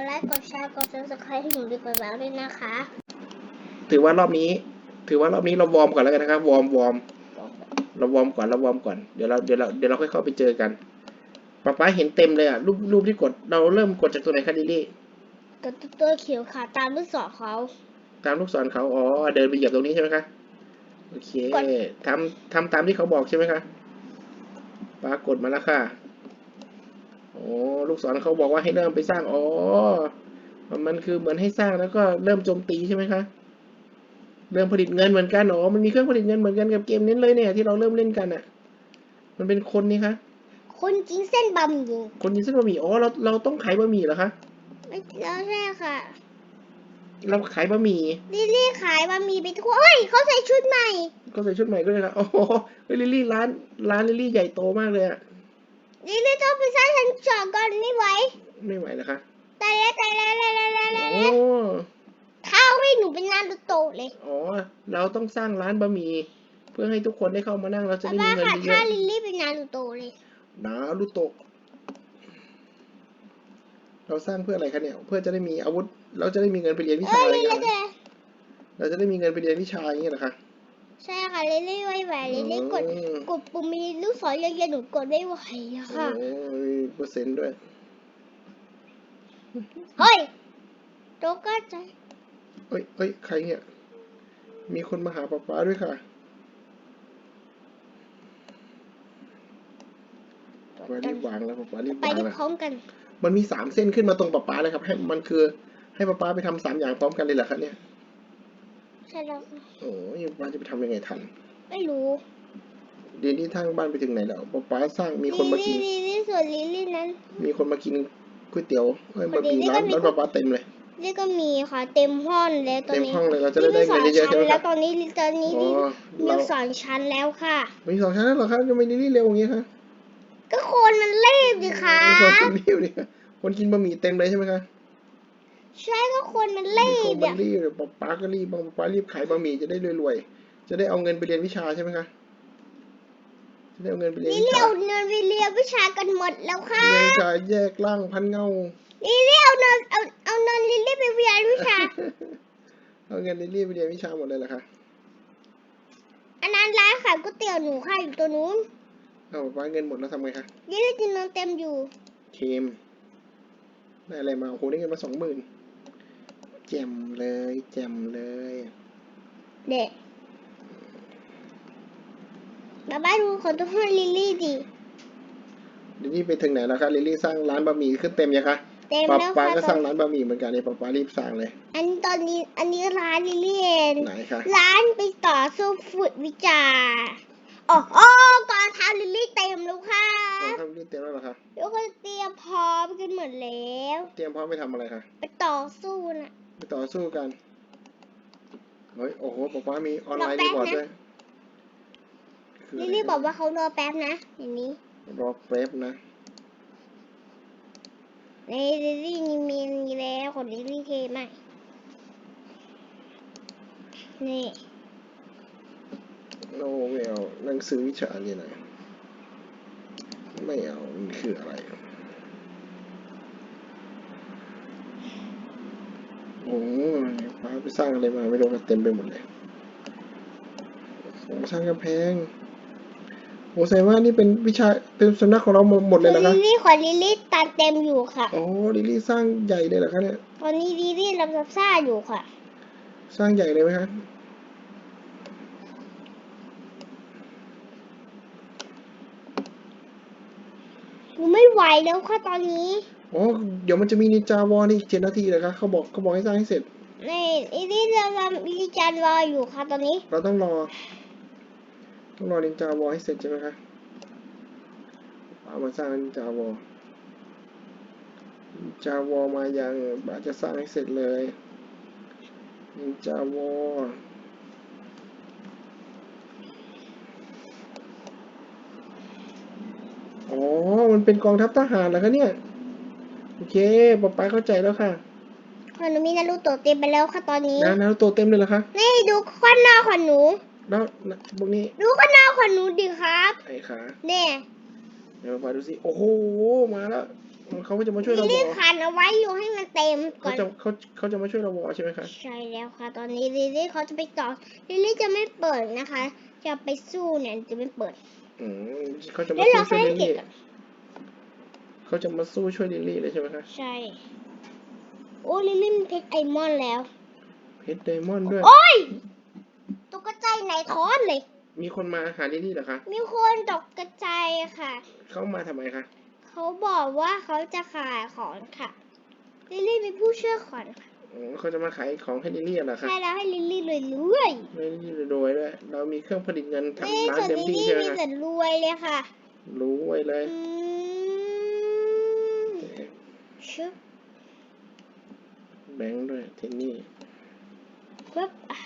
ดไลค์กดแชร์กดซับสไครต์ให้หนูดีกว่าแล้วด้วยนะคะ ถือว่ารอบนี้ ถือว่ารอบนี้เราวอร์มก่อนแล้วกันนะครับวอร์มวอร์มเราวอร์มก่อนเราวอร์มก่อนเดี๋ยวเราเดี๋ยวเราเดี๋ยวเราค่อยเข้าไปเจอกันป๊าป๊าเห็นเต็มเลยอะรูปรูปที่กดเราเริ่มกดจากตัวไหนคะลิลลี่กดตัวเขียวค่ะ ตามลูกศรเขาตามลูกศรเขาอ๋อเดินไปเหยียบตรงนี้ใช่ไหมคะโอเคกดทำทำตามที่เขาบอกใช่ไหมคะปรากฏมาแล้วค่ะ โอ้ลูกศรเขาบอกว่าให้เริ่มไปสร้าง อ๋อ มันคือเหมือนให้สร้างแล้วก็เริ่มโจมตีใช่ไหมคะ เริ่มผลิตเงินเหมือนกัน อ๋อ มันมีเครื่องผลิตเงินเหมือนกันกับเกมนี้เลยเนี่ยที่เราเริ่มเล่นกันอะ มันเป็นคนนี่คะ คนจริงเส้นบะหมี่ คนยิงเส้นบะหมี่ อ๋อ เราเราต้องขายบะหมี่เหรอคะ ไม่แล้วใช่ค่ะ เราขายบะหมี่ลิลลี่ขายบะหมี่ไปทั่วเฮ้ยเขาใส่ชุดใหม่ก็ใส่ชุดใหม่ด้วยครับโอ้โหเฮ้ยลิลลี่ร้านร้านลิลลี่ใหญ่โตมากเลยอะ ลิลลี่ต้องไปสร้างชั้นสองก่อนไม่ไหวไม่ไหวนะคะตายแล้วตายแล้วตายแล้วตายแล้วโอ้ข้าวให้หนูเป็นนารูโตะเลยอ๋อ เราต้องสร้างร้านบะหมี่เพื่อให้ทุกคนได้เข้ามานั่งเราจะป้าได้มีป้าเงินค่ะเยถ้าอะลิลลี่เป็นนารูโตะเลย ๆนารุโตะเราสร้างเพื่ออะไรคะเนี่ย เพื่อจะได้มีอาวุธ เราจะได้มีเงินไปเรียนวิเอชาออะไรลิลกัลี่นจะเราจะได้มีเงินไปเรียนวิชาอย่างเงี้ยเหรอคะ ใช่ค่ะลิลลี่ไม่ไหวลิลลี่กดอืม กดปุ่มมีลูกศรเยอะๆหนูกดไม่ไหวอะค่ะ โอ้ยเปอร์เซ็นต์ด้วย เฮ้ยโตกก็ใจเอ้ยเอ้ยใครเนี่ย มีคนมาหาป๊าป๊าด้วยค่ะ ป๊าป๊ารีบวางแล้วป๊าป๊ารีบไปวางได้แล้วพร้อมกันมันมีสามเส้นขึ้นมาตรงป๊าป๊าเลยครับ ให้มันคือให้ป๊าป๊าไปทำสามอย่างพร้อมกันเลยเหรอครับเนี่ย ใช่แล้วค่ะโอ้ยป๊าจะไปทำยังไงทันไม่รู้เดี๋ยวนี้ทางบ้านไปถึงไหนแล้วป๊าป๊าสร้างมีคนมากิน ลิลลี่ลิลลี่ส่วนลิลลี่นั้น มีคนมากินก๋วยเตี๋ยวเอ้ยพอบะหดีมี่นี่ร้านก็มีร้านป๊าป๊าเต็มเลย นี่ก็มีค่ะ เต็มห้องแล้วตอนเต็มนี้ห้องเลยเราจะได้ได้เงินเยอะๆใช่ไหมคแล้รัวบตอนนี้ตอนนี้อ๋อมีเราสองชั้นแล้วค่ะ มีสองชั้นแล้วเหรอครับทำไมนี่เร็วอย่างเงี้ยคะก็คนมันรีบดิคะคนรีบเนี่ยคนกินบะหมี่เต็มเลยใช่ไหมคะ ใช่ก็คนมันรีคนบมัอะนรีบป๊าป๊าก็รีบป๊าป๊ารีบขายบะหมี่จะได้รวยๆ จะได้เอาเงินไปเรียนวิชาใช่ไหมคะ จะได้เอาเงินไปเรียนลิลวิลี่ชาเอาเนินไปเรียนวิชากันหมดแล้วค่ะ เรียนวิชาแยกร่างพันเงา ลิลลี่เอาเนินเอาเอาเนินลิลลี่ไปเรียนวิชา เอาเงินลิลลี่ไปเรียนวิชาหมดเลยเหรอคะอันนั้นร้านขายก๋วยเตี๋ยวหนูค่ะอยู่ตัวนู้นเอาป๊าเงินหมดแล้วทำไงคะ ลิลลี่กินเนินเต็มอยู่ เคมได้อะไรมา โอ้โหได้เงินมาสองหมื่น แจมเลย แจมเลย เด็กบ้าบ้าดูของตัวห้องลิลลี่ดิลิลลี่ไปถึงไหนแล้วคะลิลลี่สร้างร้านบะหมี่ขึ้นเต็มยังคะเต็มป๊าแล้วป๊าค่ะก็ตสอร้านงร้านบะหมี่เหมือนกันเนี่ยป๊าป๊ารีบสร้างเลย อันตอนนี้อันนี้ร้านลิลลี่เองไหนคะร้านไปต่อสู้ฝึกวิจารณ์อ๋ออ๋อกองทัพลิลลี่เต็มแล้วค่ะอ๋อทำนี่เตรียมแล้วเหรอคะทุกคนเตรียมพร้อมกันหมดแล้ว เตรียมพร้อมไปทำอะไรคะไปต่อสู้น่ะไป ต่อสู้กัน เฮ้ย โอ้โหป๊าป๊ามีออนไลน์รีบอร์ดด้วยคืะลิไรลลี่บอกว่าเขารอแป๊บนะ อย่างนี้ รอแป๊บนะในลิลลี่นี่มีมีแล้วของลิลลี่เทมากนี่โอ้ไม่เอาหนังสือวิชานี่นะไม่เอามันคืออะไรโอ้ย ป้าไปสร้างอะไรมาไม่รู้ครับเต็มไปหมดเลยโอ้สร้างกำแพงโอ้แสดงว่านี่เป็นวิชาเป็นสำนักของเราหมดหมดเลยเหรอลิคะลลี่ของลิลลี่ตันเต็มอยู่ค่ะโอ้ลิลลี่สร้างใหญ่เลยเหรอคะเนี่ยตอนนี้ลิลลี่รับซับซ่าอยู่ค่ะ สร้างใหญ่เลยไหมคะหนูไม่ไหวแล้วค่ะตอนนี้ อ๋อ เดี๋ยวมันจะมีนินจาวอนี่เจ็ดนาทีเลยคะเขาบอกเขาบอกให้สร้างให้เสร็จนี่ลิลลี่จะทำลิลลี่จันรออยู่ค่ะตอนนี้ เราต้องรอ ต้องรอนินจาวอให้เสร็จใช่ไหมคะเอามาสร้างนินจาวอนินจาวอมายังบาจะสร้างให้เสร็จเลยนินจาวออ๋อ มันเป็นกองทัพทหารเหรอคะเนี่ย โอเคป๊าป๊าเข้าใจแล้วค่ะของหนูมีนารูโตะเต็มไปแล้วค่ะตอนนี้นะนารูโตะเต็มเลยเหรอคะนี่ดูข้างหน้าของหนูแล้วพวกนี้ดูข้างหน้าของหนูดิครับไอ้ขาเนี่ยเดี๋ยวมาดูสิโอ้โหมาแล้วโเขาก็จะมาช่วยลิเราลวลี่อคันเอาไว้อยู่ให้มันเต็มก่เขาอนจะเขาเขาจะมาช่วยเราวอใช่ไหมคะใช่แล้วค่ะ ตอนนี้ลิลลี่เขาจะไปต่อลิลลี่จะไม่เปิดนะคะ จะไปสู้เนี่ยจะไม่เปิดอืมเขาจะมาแล้วเราสู้ช่วยให้ลิลเก็ลี่บก่อน เขาจะมาสู้ช่วยลิลลี่เลยใช่ไหมคะใช่ โอ้ลิลลี่มีเพชรไอมอนแล้ว เพชรไดมอนด์ด้วย โอ้ยตกกระจายไหนท้อนเลย มีคนมาหาลิลลี่เหรอคะ มีคนตกกระจายค่ะ เขามาทำไมคะ เขาบอกว่าเขาจะขายของค่ะ ลิลลี่เป็นผู้เชื่อขอนค่ะอ๋อเขาจะมาขายของให้ลิลลี่เหรอคะใช่แล้วให้ลิลลี่รวยรวยไม่ลิลลี่รวยด้วยเรามีเครื่องผลิตเงินๆนี่ทำร้านส่วนเต็มลิลที่ลี่ใช่ไหมมีคะแต่รวยเลยค่ะ รู้ไว้เลย อืม ชึบแบงค์ด้วยเทนนี่ปึ๊บอะ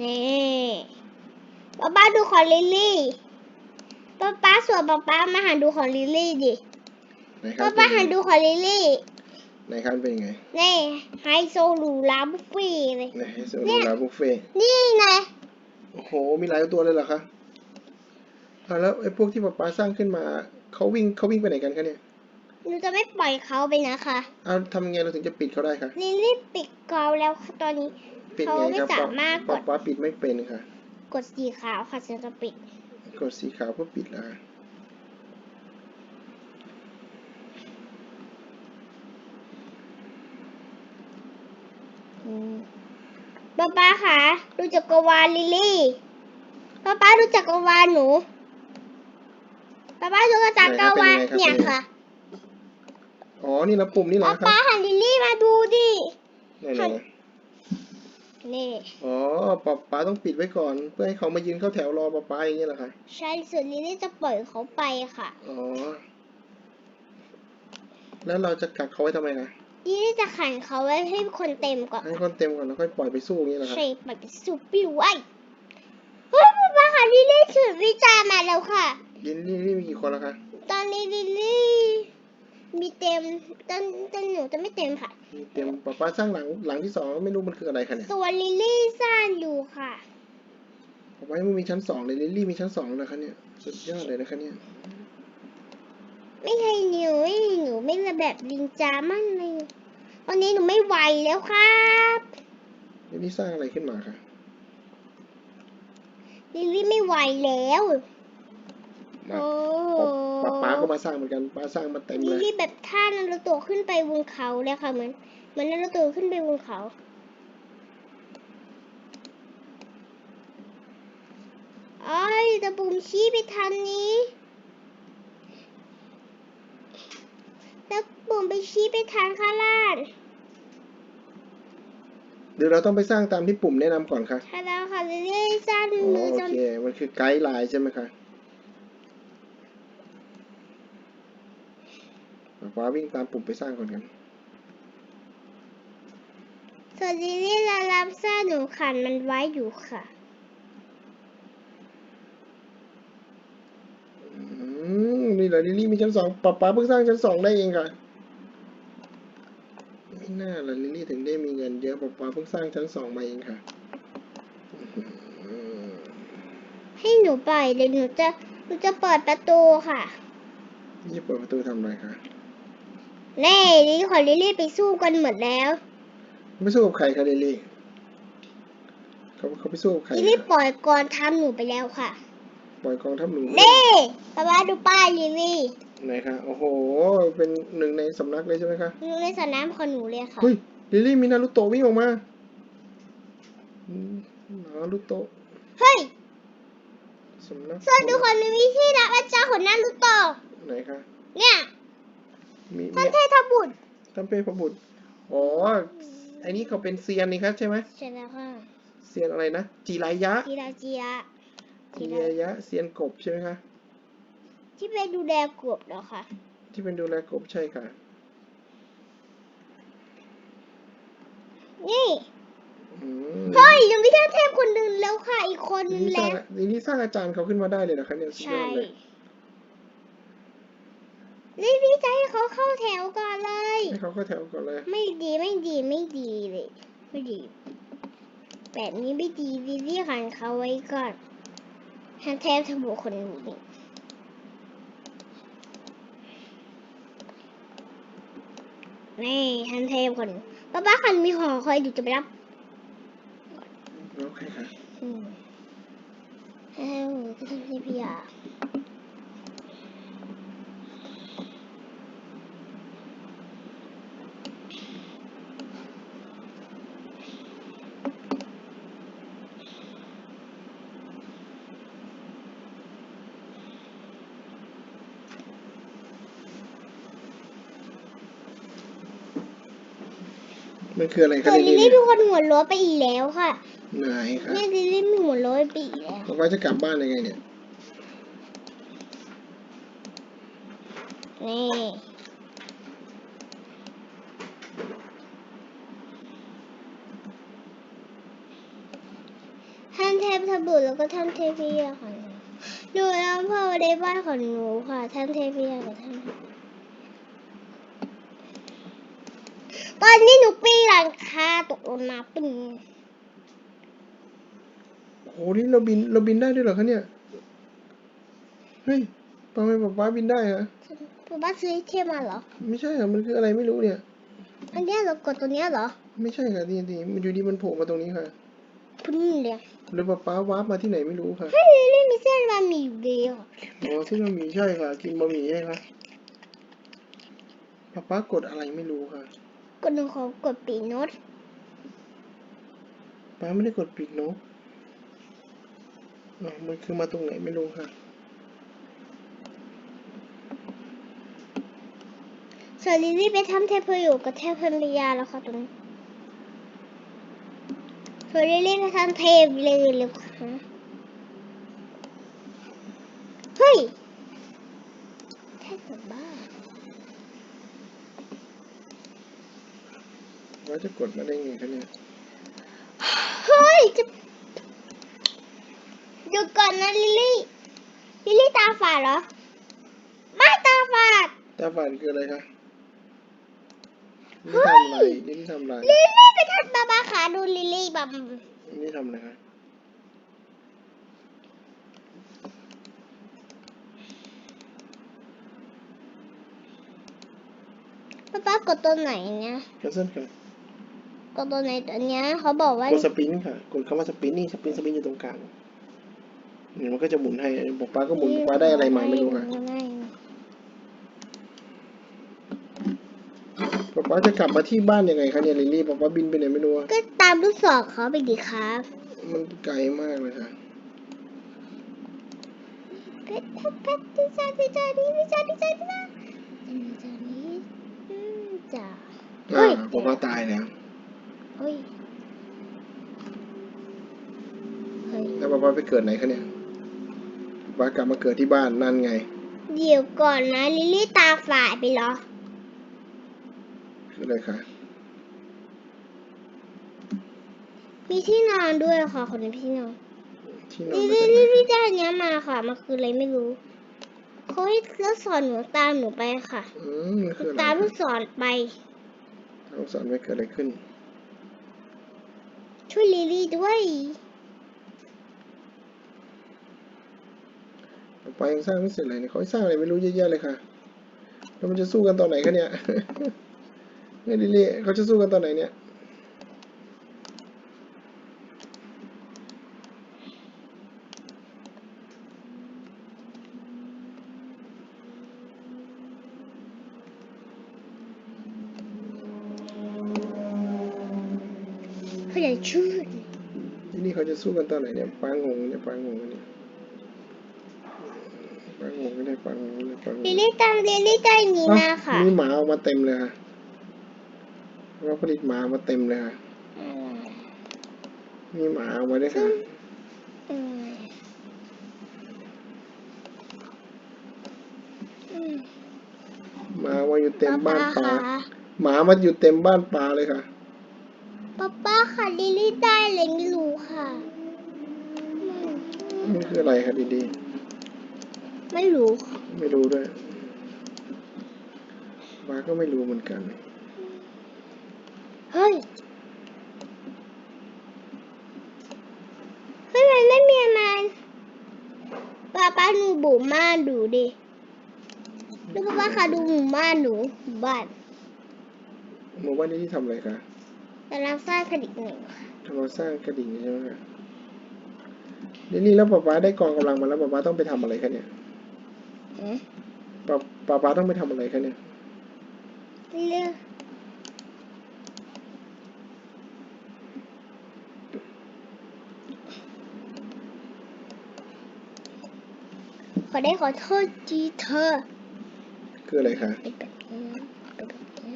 นี่ป๊าป้าดูของลิลลี่ป๊าป้าส่วนป๊าป้ามาหันดูของลิลลี่ดิไหนครัป๊าบป้าหันดูของลิลลี่ ไหนครับเป็นไงนี่ไฮโซหรูหราบุฟเฟ่ต์เลย ไหนให้โซเนี่ลูย ลาบุฟเฟ่ต์นี่ไงโอ้โห มีหลายตัวเลยเหรอคะอ่าแล้วไอ้พวกที่ป๊าป๊าสร้างขึ้นมาเขาวิ่งเขาวิ่งไปไหนกันคะเนี่ย หนูจะไม่ปล่อยเขาไปนะคะเอาทำไงเราถึงจะปิดเขาได้คะลิลลี่ปิดกราวแล้วค่ะตอนนี้ปิดเขาไงไม่ครับสามารถกป๊าดป๊าปิดไม่เป็นค่ะ กดสีขาวค่ะฉันจะปิด กดสีขาวเพื่อปิดแล้วค่ะอืมป๊าป๊าค่ะดูจักรวาลลิลลี่ป๊าป๊าดูจักรวาลหนูป๊าป๊าดูจักรวาลเนี่ยค่ะ อ๋อ นี่นะปุ่มนี่เหรอป๊าครัป๊าบหันลิลลี่มาดูดิไหนๆนะนี่ อ๋อป๊าป๊าต้องปิดไว้ก่อน เพื่อให้เขามายืนเข้าแถวรอป๊าป๊าอย่างเงี้ยเหรอคะใช่ส่วนลิลลี่จะปล่อยเขาไปค่ะ อ๋อ แล้วเราจะกักเขาไว้ทำไมนะลิลลี่จะขันเขาไว้ให้คนเต็มก่อนให้คนเต็มก่อนแล้วค่อยปล่อยไปสู้อย่างเงี้ยเหรอคะใช่ปล่อยไปสูบปิวไว้เฮ้ยป๊าป๊าค่ะลิลลี่ถือวิจารณ์มาแล้วค่ะลิลลี่นี่มีกี่คนแล้วคะ ตอนนี้ลิลลี่ มีเต็มตอนตอนหนูจะไม่เต็มค่ะมีเต็มป๊าป๊าสร้างหลังหลังที่สองไม่รู้มันคืออะไรคะเนี่ยส่วนลิลลี่สร้างอยู่ค่ะ ป๊าป๊ายังไม่มีชั้นสองเลยลิลลี่มีชั้นสองนะคะเนี่ยสุดยอดเลยนะคะเนี่ยไม่ใช่หนูไม่ใช่หนูไม่ระแบบลินจามั่นเลยตอนนี้หนูไม่ไหวแล้วครับลิลลี่สร้างอะไรขึ้นมาคะลิลลี่ไม่ไหวแล้ว มาโอ้ป๊าป๊าก็มาสร้างเหมือนกันป๊าสร้างมาเต็มลิเลลยลี่แบบท่านารุโตะขึ้นไปบนเขาเลยค่ะเหมือนเหมือนนารุโตะขึ้นไปบนเขาไอ้ยแต่ปุ่มชี้ไปทางนี้แล้วปุ่มไปชี้ไปทางข้างล่างเดี๋ยวเราต้องไปสร้างตามที่ปุ่มแนะนำก่อนค่ะใช่แล้วค่ะลิลลี่สั้นอ๋อมือโอจนเค มันคือไกด์ไลน์ใช่ไหมคะ ป๊าป๊าวิ่งตามปุ่มไปสร้างก่อนกันส่วนลิลลี่ละรับซ่าหนูขันมันไว้อยู่ค่ะ อืมนี่แหละลิลลี่มีชั้นสองป๊าป๊าเพิ่งสร้างชั้นสองได้เองค่ะไม่น่าละลิลลี่ถึงได้มีเงินเยอะป๊าป๊าเพิ่งสร้างชั้นสองมาเองค่ะอืมให้หนูไปเดี๋ยวหนูจะหนูจะเปิดประตูค่ะ นี่เปิดประตูทำอะไรคะ แน่ลิลลี่ขอลิลลี่ไปสู้กันหมดแล้วไม่สู้กับใครคะลิลลี่เขาเขาไปสู้กับใครลิลลี่คะปล่อยกรทำหนูไปแล้วค่ะ ปล่อยกองทัพหนูเน่ป้าป้าดูป้ายลิลลี่ไหนคะโอ้โห เป็นหนึ่งในสำนักเลยใช่ไหมคะหนูในสระน้ำของหนูเลยค่ะเฮ้ยลิลลี่มีนารุโตะวิ่งออกมาอืมนารุโตะเฮ้ยสำนักส่วนดูคนมีวิธีรับอาจารย์ของนารุโตะไหนคะเนี่ย มีท่านมีเทพบุตรท่านเป็นพระบุตรอ๋อไอ้นี่เขาเป็นเซียนนี่ครับใช่ไหมใช่แล้วค่ะเซียนอะไรนะจีรายะจีราจีระจีรายะเซียนกบใช่ไหมคะที่ไปดูแลกบเหรอคะที่เป็นดูแลกบใช่ค่ะ นี่อืมเฮ้ยยังไม่ได้เทพคนหนึ่งแล้วค่ะอีกคนลินึลงลี่สร้าแล้งวลิลลี่สร้างอาจารย์เขาขึ้นมาได้เลยนะคะเนี่ยสุดยใช่ รีบใจให้เขาเข้าแถวก่อนเลย ให้เขาเข้าแถวก่อนเลย ไม่ดีไม่ดีไม่ดีเลยไม่ดี แบบนี้ไม่ดีวิลลี่หันเขาไว้ก่อนฮันเทบทำหัวคนนี้นี่ฮันเทพคนป้าป้าคันมีหอคอยอยู่จะไปรับ มันคืออะไรคะส่วนลิลิลลี่ลี่เป็นคนหัวโล้นไปอีกแล้วค่ะไหนคะเนี่ยลิลลี่มีหัวโล้นไปอีกแล้วป๊าป๊าจะกลับบ้านยังไงเนี่ย นี่ท่านเทพทบุตรแล้วก็ท่านเทพียค่ะหนูแล้วพ่อในบ้านของหนูค่ะ ท่านเทพียกับท่าน ตอนนี้หนูปีนหลังคาตกลงมาปึ้งโอ้นี่เราบินเราบินได้ด้วยเหรอคะเนี่ย เฮ้ยทำไมป๊าป๊าบินได้ฮะป๊าป้าซื้อไอเทมมาเหรอ ไม่ใช่ค่ะมันคืออะไรไม่รู้เนี่ย อันเนี้ยเหรอกดตัวเนี้ยเหรอ ไม่ใช่ค่ะทีทีมันอยู่ดีมันโผล่มาตรงนี้ค่ะพึ่งเลยหรือป๊าป๊าวาร์ปมาที่ไหนไม่รู้ค่ะเฮ้ยลิลลี่มีเส้นบะหมี่เบลอ๋อซึ่งบะหมี่ใช่ค่ะ กินบะหมี่ใช่ค่ะป๊าป๊ากดอะไรไม่รู้ค่ะ กดหนึ่งของกดปีโนตป๊าไม่ได้กดปิดนกอ๋อมันคือมาตรงไหนไม่รู้ค่ะส่วนลิลลี่ไปทำเทพอยู่กับเทพพันรยาแล้วค่ะตรงนี้ส่วนลิลลี่ไปทำเทพเลยเลยค่ะ เฮ้ยแค่กลับบ้าน ว่าจะกดมาได้ไงคะเนี่ย เฮ้ยจะเดี๋ยวก่อนนะลิลลี่ ลิลลี่ตาฝาดเหรอ ไม่ตาฝาด ตาฝาดคืออะไรคะนี่ทำอะไรนี่ทำอะไร ลิลลี่ไปทัดบาบาขาดูลิลลี่บัมนี่ทำอะไรคะป้าป้ากดตัวไหนเนี่ยแคนเซิลค่ะ กดตัวไหนตัวเนี้ยเขาบอกว่ากดสปรินค่ะกดคำว่าสปรินนี่สปรินสปรินอยู่ตรงกลางเนี่ยมันก็จะหมุนให้บอกป้าก็หมุนบอกป้าได้อะไรมาไม่รู้ค่ะไม่บอกป้าจะกลับมาที่บ้านยังไงคะเนี่ยลิลลี่บอกป้าบินไปไหนไม่รู้อะก็ตามลูกศรเขาไปดีครับ มันไกลมากเลยค่ะเพชรเพชรเพชรดิจาดิจาดิดิจาดิจาดิจาดิจาดิอืมจ้าอ่าบอกป้าตายแล้ว เฮ้ย เฮ้ย แล้วบอกป้าไปเกิดไหนคะเนี่ยป้ากลับมาเกิดที่บ้านนั่นไง เดี๋ยวก่อนนะ ลิลลี่ตาฝาดไปเหรอ คืออะไรคะมีที่นอนด้วยค่ะคนนี้พี่นอนที่นอนลิลมาลี่จากไหนลิลลี่ได้อันเนี้ยมาค่ะ มันคืออะไรไม่รู้เขาให้ลูกศรหนูตามหนูไปค่ะ อืมมันคืออะไรตามลูกศรไปต้องสอนไว้เกิดอะไรขึ้นช่ วยลิลี่ด้วยไปยังสร้างไม่เสร็จเลยเนี่ยเขาสร้างอะไรไม่รู้เยอะแยะเลยค่ะ แล้วมันจะสู้กันตอนไหนคะเนี่ยเนี่ยลิลี่เขาจะสู้กันตอนไหนเนี่ย เขาอยาก ชื่อลิลลี่เขาจะสู้กันตอนไหนเนี่ยปางงงเนี่ยปางงงเนี่ยปางงงไม่ได้ปางงงไม่ได้ปางงงลิลลี่ตามลิลลี่ได้นี้มาค่ะ มีหมาออกมาเต็มเลยค่ะว่าผลิตหมามาเต็มเลยค่ะมีหมาออกมาด้วยค่ะอืมอืมหมามาอยู่เต็มบ้านปลาค่ะหมามาอยู่เต็มบ้านปลาเลยค่ะป้าป้า ค่ะลิลลี่ได้เลยไม่รู้ค่ะอืมมันคืออะไรคะดีไม่รู้ค่ะๆไม่รู้ด้วยป้าก็ไม่รู้เหมือนกันเฮ้ยเฮ้ยมันไม่มีมันป้าป้าดูหมู่บ้านดูดิดูป้าป้าค่ะดูหมู่บ้านหนูหมู่บ้านหมู่บ้านนี้ที่ทำอะไรคะ กำลังสร้างกระดิ่งหนึ่งค่ะทำมาสร้างกระดิ่งใช่ไหมคะนี่นี่แล้วป๊าป๊าได้กองกำลังมาแล้วป๊าป๊าต้องไปทำอะไรคะเนี่ยอืมป๊าป๊าป๊าต้องไปทำอะไรคะเนี่ยเลือกขอได้ขอโทษจีเธอคืออะไรคะเป็นแบบนี้เป็นแบบนี้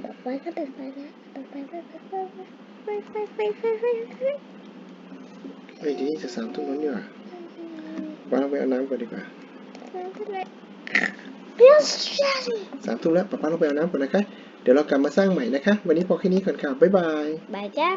แบบไว้ก็เป็นไฟนะเป็นไฟไฟ เฮ้ยทีนี้จะสามทุ่มแล้วนี่หว่าป๊าเราไปเอาน้ำก่อนดีกว่าสามทุ่มแล้วป้าป้าเราไปเอาน้ำก่อนนะคะ เดี๋ยวเรากลับมาสร้างใหม่นะคะ วันนี้พอแค่นี้ก่อนค่ะ บ๊ายบาย บายจ้า